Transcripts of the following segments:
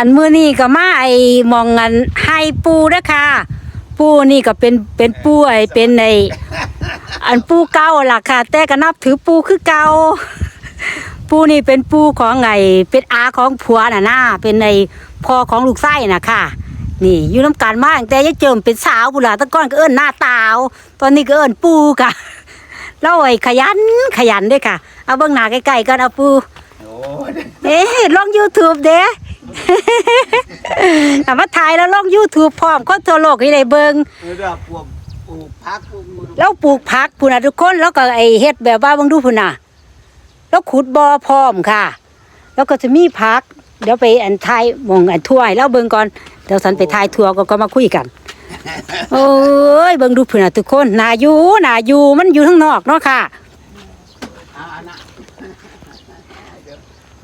อันมือนี่ก็มาไอ้หมองอันให้ปูเด้อค่ะปูนี่ก็เป็นเป็นปูไอ้เป็นไอ้อันปูเก่าล่ะค่ะ แต่ก็นับถือปูคือเก่าปูนี่เป็นปูของไอ้เป็นอาของผัวน่ะนะเป็นไอ้พ่อของลูกไส้น่ะค่ะ นี่อยู่น้ำกันมาตั้งแต่ยังเจิมเป็นสาวบุหลาแตะก้อนก็เอิ้นหน้าตาว ตอนนี้ก็เอิ้นปูค่ะเราไอ้ขยันขยันเด้วยค่ะ เอาเบื้องหน้าใกล้ๆกันเอาปูโอ้ยเอ๊ะลง YouTube เด้ แต่มาถ่ายแล้วลง YouTube พร้อมคนทั่วโลกให้ได้เบิ่งเดี๋ยวพวกปลูกพักปลูกมือแล้วปลูกผักพุ่นน่ะทุกคน แล้วก็ไอ้เฮ็ดแบบว่าเบิ่งดูพุ่นน่ะ แล้วขุดบ่อพร้อมค่ะ แล้วก็จะมีผัก เดี๋ยวไปอันทายหมองอันทั่วให้เราเบิ่งก่อนเดี๋ยวสันไปทายทั่วก็ก็มาคุยกัน โอ้ยเบิ่งดูพุ่นน่ะทุกคนน่าอยู่น่าอยู่มันอยู่ข้างนอกเนาะค่ะ เอาอันน่ะ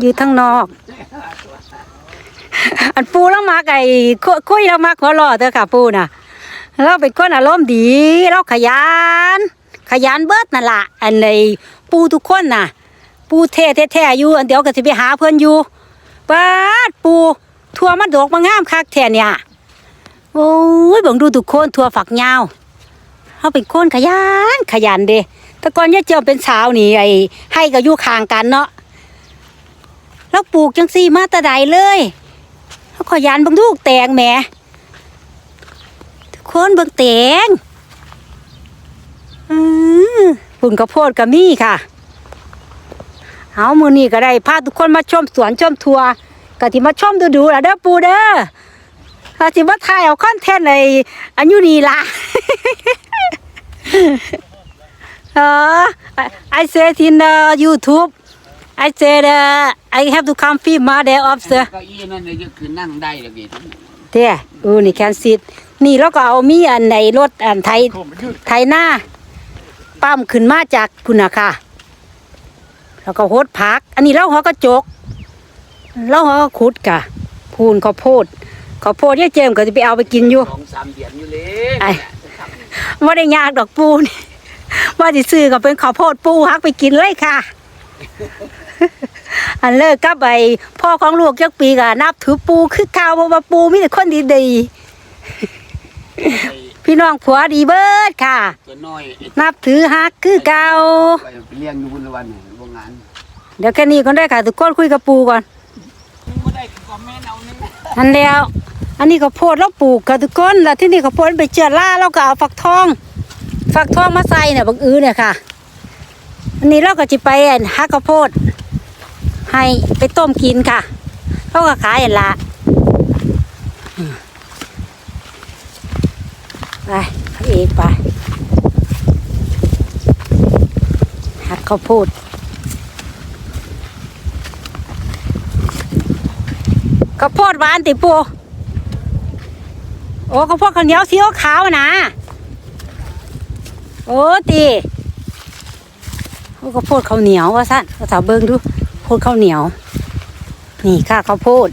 อยู่ข้างนอก อันปูแล้วมาไก่คุยแล้วมาขอรอเถอะค่ะปูน่ะเราเป็นคนอารมณ์ดี เราขยัน ขยันเบิดนั่นละอันในปูทุกคนน่ะ ปูเท่แท้ๆอยู่อันเดียวก็สิไปหาเพิ่อนอยู่ปาดปูทั่วมันดอกมางามคักแท้เนี่ยโอ้ยบิ่งดูทุกคนทั่วฝักยาวเขาเป็นคนขยันขยันเด้แต่ก่อนเนี่ยเจ้าเป็นสาวนี่ไอ้ให้ก็อยู่ข้างกันเนาะแล้วปลูกจังซี่มาตะใดเลย ขาขยันบางลูกแตงแหมทุกคนเบิ่งแตงอือปุ่นกระโพดกระมี่ค่ะ เอามือนี้ก็ได้พาทุกคนมาชมสวนชมทัวร์กะที่มาชมดูดูๆล่ะเด้อปูเด้อถ้าสิมาถ่ายเอาคอนเทนต์ในอันยูนีล่ะเออ I said in the YouTube I said uh, I have to come film ma there of the เก้าอี้นั่นเลยจะคือนั่งได้เลยพี่เด้อูนี่แคนซิดนี่เราก็เอามีอันในรถอันไทยไทยหน้าปั้มขึ้นมาจากพุ่นน่ะค่ะ แล้วก็โหดผัก อันนี้เราหัวกระจกเราหัวก็ขุดกะ พูนข้าวโพดข้าวโพดเนี่ยเจมส์ก็จะไปเอาไปกินอยู่สองสามเดือนอยู่เลยไอ้ไม่ได้ยากดอกปูนี่ว่าจะซื้อก็เป็นข้าวโพดปูฮักไปกินเลยค่ะ อันเลิกกับไอ้พ่อของลูกจักปีก็นับถือปูคือเก่าเพราะว่าปูมีแต่คนดีๆพี่น้องผัวดีเบิดค่ะ ตัวน้อยไอ้นับถือฮักคือเก่าไปเลี้ยงอยู่บนละวันโรงงานเดี๋ยวแค่นี้ก็ได้ค่ะทุกคนคุยกับปูก่อนไม่ได้คอมเมนต์เอานึงอันแล้ว อันนี้ข้าวโพดเราปลูกค่ะทุกคนแล้วที่นี่ข้าวโพดไปเจือล่าเราก็เอาฝักทอง ฝักทองมาใส่เนี่ยบักอื้อเนี่ยค่ะ อันนี้เราก็จะไปอันหักข้าวโพด ให้ไปต้มกินค่ะเขาก็ขายอันละไปเอกไปหักข้าวโพดข้าวโพดหวานติปูโอ้ข้าวโพดข้าวเหนียวสีขาวนะโอ้ตีเขาก็โพดข้าวเหนียวว่าสั้นภาษาเบิ้งดู พดข้าวเหนียว นี่ค่ะข้าวโพด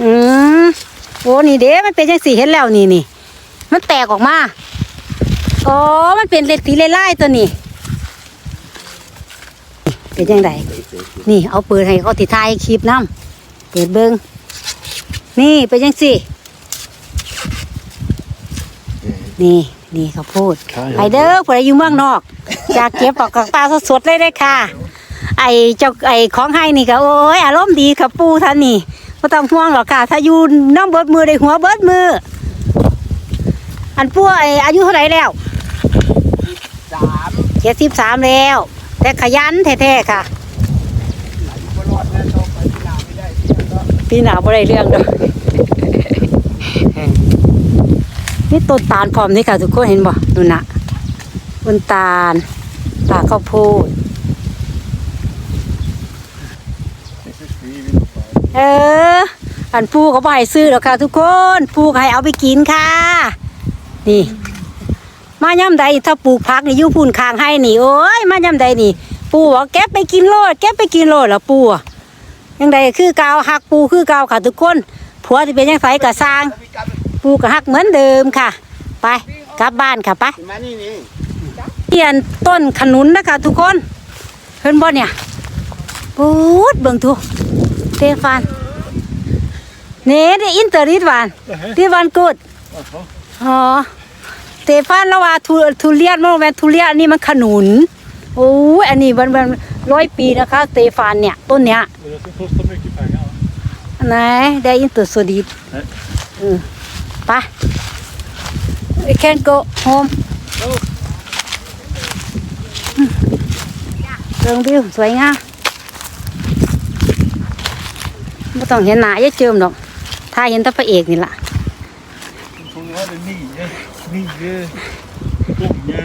อืมโอ้นี่เด้มันเป็นจังสีเห็นแล้วนี่นี่มันแตกออกมาอ๋อมันเป็นเล็ดสีไล่ตัวนี้เป็นยังไงนี่เอาเปิดให้เขาติดท้ายคลิปน้ำเปิดเบิ้งนี่เป็นยังสินี่ นี่ข้าวโพดไปเด้อผู้ใดอยู่เมืองนอกอยากเก็บปอกกับปลาสดๆเลยได้อค่ะ ไอเจ้าไอของให้นี่ก็โอ้ยอารมณ์ดีค่ะปูท่านนี่ไม่ต้องห่วงหรอกค่ะ ถ้าอยู่น้ำเบิดมือได้หัวเบิดมือ อันปูไออายุเท่าไหร่แล้วสามเจ็ดสิบสามแล้ว แต่ขยันแท้ๆค่ะตลอดแล้วต้องไปกีฬาไม่ได้ที่ก็พี่หนาบ่ได้เรื่องเด้อ นี่ต้นตาลพร้อมนี่ค่ะทุกคนเห็นบ่นู่นะต้นตาลป่าข้าวโพดเอออันปูเขาบ่ให้ซื้อหรอกค่ะ ทุกคนปูให้เอาไปกินค่ะ นี่มาย่ำใดถ้าปลูกผักนี่ยู่พุ่นคางให้นี่โอ้ยมาย่ำใดนี่ ปูบอกเก็บไปกินโลดเก็บไปกินโลดแล้วปูอะยังใดคือเกาหักปูคือเกาค่ะทุกคนผัวที่เป็นยังไงกะสร้าง ปูกะหักเหมือนเดิมค่ะ ไปกลับบ้านค่ะไปมานี่นี่เปลี่ยนต้นขนุนนะคะทุกคนเพิ่นบ่เนี่ยปูดเบิ่งทุสเตฟานเน่ได้อินเตอร์ดิสวานดิวันกูดอ๋อสเตฟานแล้วว่าทุทุเรียนมันบ่แม่นทุเรียนอันนี้มันขนุนโอ้ยอันนี้มันมันร้อยปีนะคะสเตฟานเนี่ยต้นเนี้ย Men jag tror kostar mycket pengar. va? ไหนได้อินเตอร์โซดีดเอ๊ะอืม ไป we can go home อืมเรื่องวิวสวยงามไม่ต้องเห็นหน้ายายเจิมดอก ถ้าเห็นแต่พระเอกนี่ล่ะ Hon hade nio, nio ungar.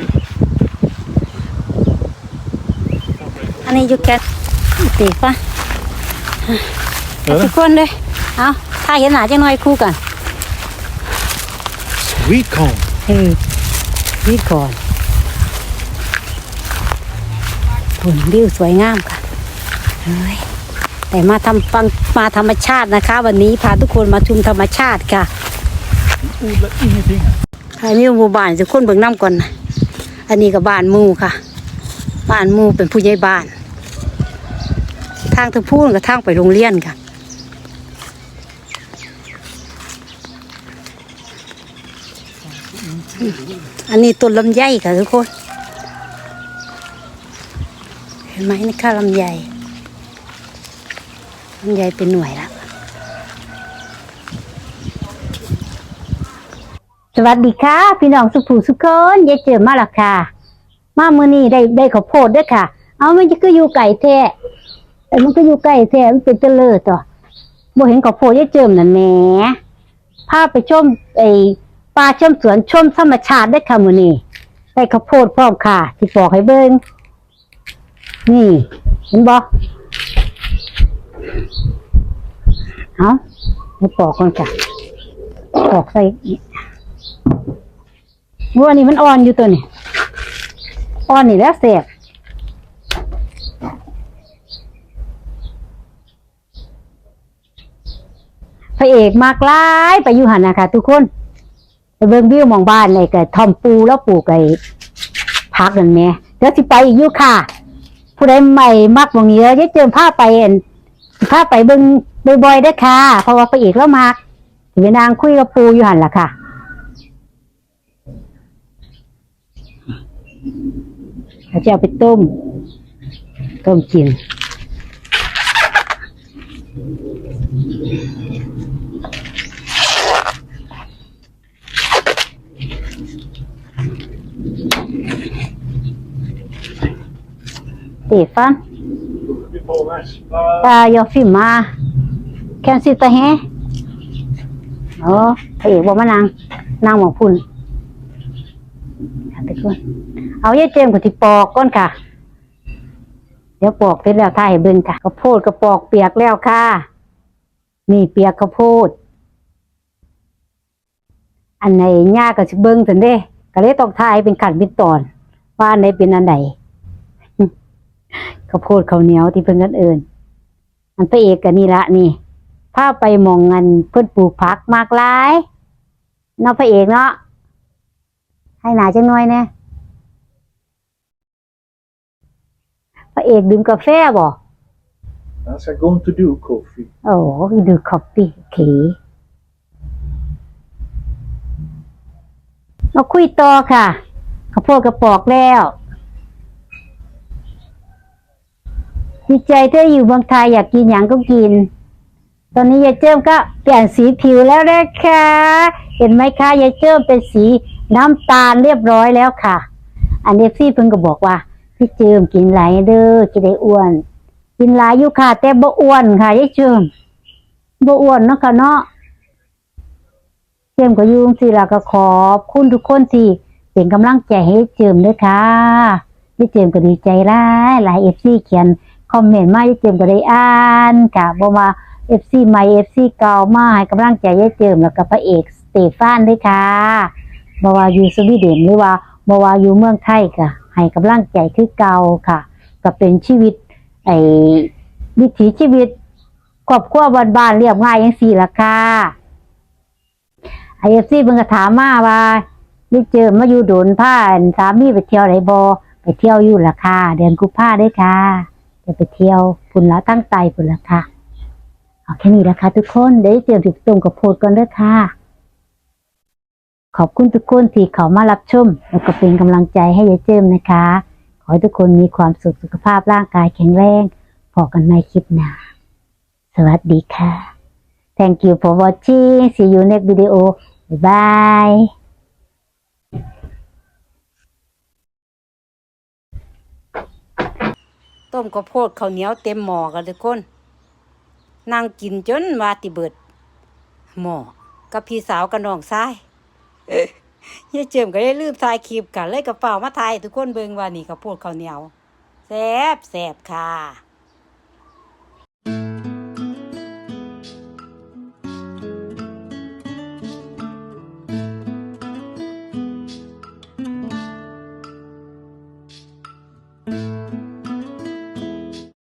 อันนี้อยู่แค่ตีปะทุกคนเลย เอาถ้าเห็นหน้าจังหน่อยคู่กัน Sweet corn. เออรีดก่อนผลวิวสวยงามค่ะเฮ้ยแต่มาทำฟังมาธรรมชาตินะคะ วันนี้พาทุกคนมาชุมธรรมชาติค่ะใครมีหมู่บ้านจะคนเบิ่งน้ำก่อนนะอันนี้ก็บ้านมูค่ะ บ้านมูเป็นผู้ใหญ่บ้าน ทางทาพูนกับทางไปโรงเรียนค่ะ อันนี้ต้นลำไยค่ะทุกคน เห็นไหมนี่ค่ะลำไยลำไยเป็นหน่วยละสวัสดีค่ะ พี่น้องสุภูสุกคนยายเจอมาแล้วค่ะ มามื้อนี้ได้ได้ข้าวโพดด้วยค่ะ เอามันก็อยู่ไก่แท้แต่มันก็อยู่ไก่แท้มันเป็นเตลิดต่อบ่เห็นข้าวโพดยายเจิมนั่นแหมพาไปชมไอ้ ป่าชมสวนชมธรรมชาติได้ค่ะมือนี้ได้ข้าวโพดพร้อมค่ะที่ปอกให้เบิ่งนี่เห็นบ่เอาไปปอกก่อนค่ะปอกใส่วัวนี่มันอ่อนอยู่ตัวนี่อ่อนนี่แล้วเสียบพระเอกมากลายไปอยู่หันนะคะทุกคน ไปเบิ่งวิวมองบ้านเลยกับทอมปูแล้วปลูกไอ้พักนั่นแหม่เดี๋ยวสิไปอีกอยู่ค่ะ ผู้ใดใหม่มักหมองนี้แล้วจะเจอผ้าไปเอ็นผ้าไปเบิ่งบ่อยๆได้อค่ะ เพราะว่าพระเอกแล้วมากสิไปนางคุยกับปูอยู่หันล่ะค่ะ เขาจะเอาไปต้ม ต้มกิน ตีฟัน Vi får värst. ตายอฟิมมาแคนซิตาแฮโอ้พระเอกบอกมานางนางหมองพุ่นค่ะทุกคนเอาเยายเจมส์กับที่ปอกก้อนค่ะ เดี๋ยวปอกเสร็จแล้วถ่ายให้เบิ่งค่ะข้าวโพดกระปอกเปียกแล้วค่ะ นี่เปียกข้าวโพด อันไหนย่าก็สิเบิ่งสันเด้ก็เลยต้องถ่ายเป็นขันเป็นตอน ว่าอันไหนเป็นอันไหน ข้าวโพดข้าวเหนียวที่เพิ่นกันเอินอันพระเอกกันนี่ละนี่พาไปหมองเงินเพิ่นปลูกผักมากหลายเนาะพระเอกเนาะให้หนาจังหน่อยแน่พระเอกดื่มกาแฟบ่ Han ska gå inte do coffee. โอ้ดื่มคอฟฟี่โอเคมาคุยต่อค่ะข้าวโพดกระปอกแล้ว ดีใจที่อยู่เมืองไทยอยากกินอย่างก็กิน ตอนนี้ยายเจิ้มก็เปลี่ยนสีผิวแล้วนะคะ เห็นไหมคะยายเจิ้มเป็นสีน้ำตาลเรียบร้อยแล้วค่ะ อันนี้พี่เพิ่งก็บอกว่า พี่เจิมกินหลายเด้อจะได้อ้วน กินหลายอยู่ค่ะ แต่บ่อ้วนค่ะยายเจิมบ่อ้วนเนาะค่ะเนาะเจิมก็ยุ่งสิละก็ขอบคุณทุกคนที่เป็นกำลังใจให้เจิมด้วยค่ะยายเจิมก็ดีใจหลายหลายเอฟซีเขียน อมเมนต์มายายเจิมก็ได้อ่านค่ะบ่ว่าเอฟซีใหม่เอฟซีเก่ามาให้กำลังใจยายเจิมแล้วก็พระเอกสเตฟานด้วยค่ะบ่ว่าอยู่สวีเดนหรือว่าบ่ว่าอยู่เมืองไทยก็ให้กำลังใจคือเก่าค่ะ ก็เป็นชีวิต ไอ้วิถีชีวิตครอบครัวบ้านๆเรียบง่ายจังซี่ละค่ะไอเอฟซีเพิ่นก็ถามมาว่ายายเจิมมาอยู่โดนผ้านสามีไปเที่ยวไหนบ่พไปเที่ยวอยู่ละค่ะเดือนกุมภาด้วยค่ะ จะไปเที่ยวพุ่นละตั้งใจพุ่นละค่ะเอาแค่นี้ละค่ะทุกคนเดี๋ยวเตรียมถูกตรงกับโพดก่อนเด้อค่ะ ขอบคุณทุกคนที่เขามารับชมแล้วก็เป็นกำลังใจให้ยายเจิมนะคะ ขอให้ทุกคนมีความสุขสุขภาพร่างกายแข็งแรงพอกันใหม่คลิปหน้าสวัสดีค่ะ Thank you for watching see you next video bye bye ต้มข้าวโพดข้าวเหนียวเต็มหม้อกันทุกคน นั่งกินจนว่าติเบิดหม้อกับพี่สาวกับน้องชายยายเจิมก็ได้ลืมถ่ายคลิปกันเลยกระเป๋ามาถ่ายให้ทุกคนเบิ่งว่านี่ข้าวโพดข้าวเหนียวแซ่บแซ่บค่ะ